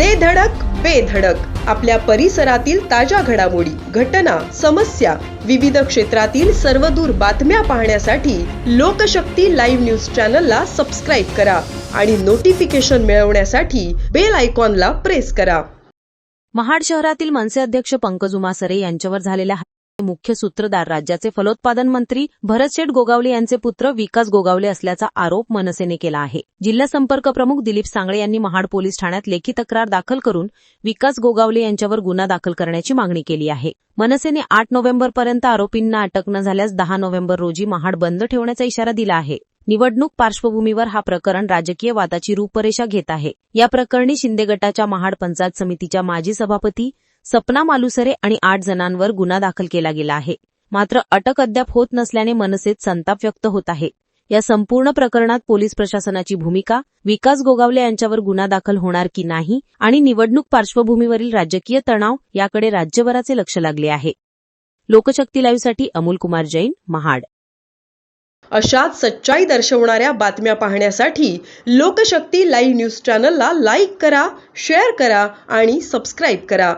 दे धडक बेधडक आपल्या परिसरातील ताज्या घडामोडी घटना समस्या विविध क्षेत्रातील सर्वदूर बातम्या पाहण्यासाठी लोकशक्ती लाईव्ह न्यूज चॅनलला सबस्क्राईब करा आणि नोटिफिकेशन मिळवण्यासाठी बेल आयकॉनला प्रेस करा. महाड शहरातील मनसे अध्यक्ष पंकज उमासरे यांच्यावर झालेल्या मुख्य सूत्रधार राज्याचे फलोत्पादन मंत्री भरतशेठ गोगावले यांचे पुत्र विकास गोगावले असल्याचा आरोप मनसेने केला आहे. जिल्हा संपर्क प्रमुख दिलीप सांगळे यांनी महाड पोलीस ठाण्यात लेखी तक्रार दाखल करून विकास गोगावले यांच्यावर गुन्हा दाखल करण्याची मागणी केली आहे. मनसेने आठ नोव्हेंबरपर्यंत आरोपींना अटक न झाल्यास दहा नोव्हेंबर रोजी महाड बंद ठेवण्याचा इशारा दिला आहे. निवडणूक पार्श्वभूमीवर हा प्रकरण राजकीय वादाची रूपरेषा घेत आहे. या प्रकरणी शिंदे गटाच्या महाड पंचायत समितीच्या माजी सभापती सपना मालुसरे आणि आठ जणांवर गुन्हा दाखल केला गेला आहे. मात्र अटक अद्याप होत नसल्याने मनसेत संताप व्यक्त होत आहे. या संपूर्ण प्रकरणात पोलीस प्रशासनाची भूमिका विकास गोगावले यांच्यावर गुन्हा दाखल होणार की नाही आणि निवडणूक पार्श्वभूमीवरील राजकीय तणाव याकडे राज्यभराचे लक्ष लागले आहे. लोकशक्ती लाईव्हसाठी अमोल कुमार जैन महाड. अशाच सच्चाई दर्शवणाऱ्या बातम्या पाहण्यासाठी लोकशक्ती लाईव्ह न्यूज चॅनलला लाईक करा शेअर करा आणि सबस्क्राईब करा.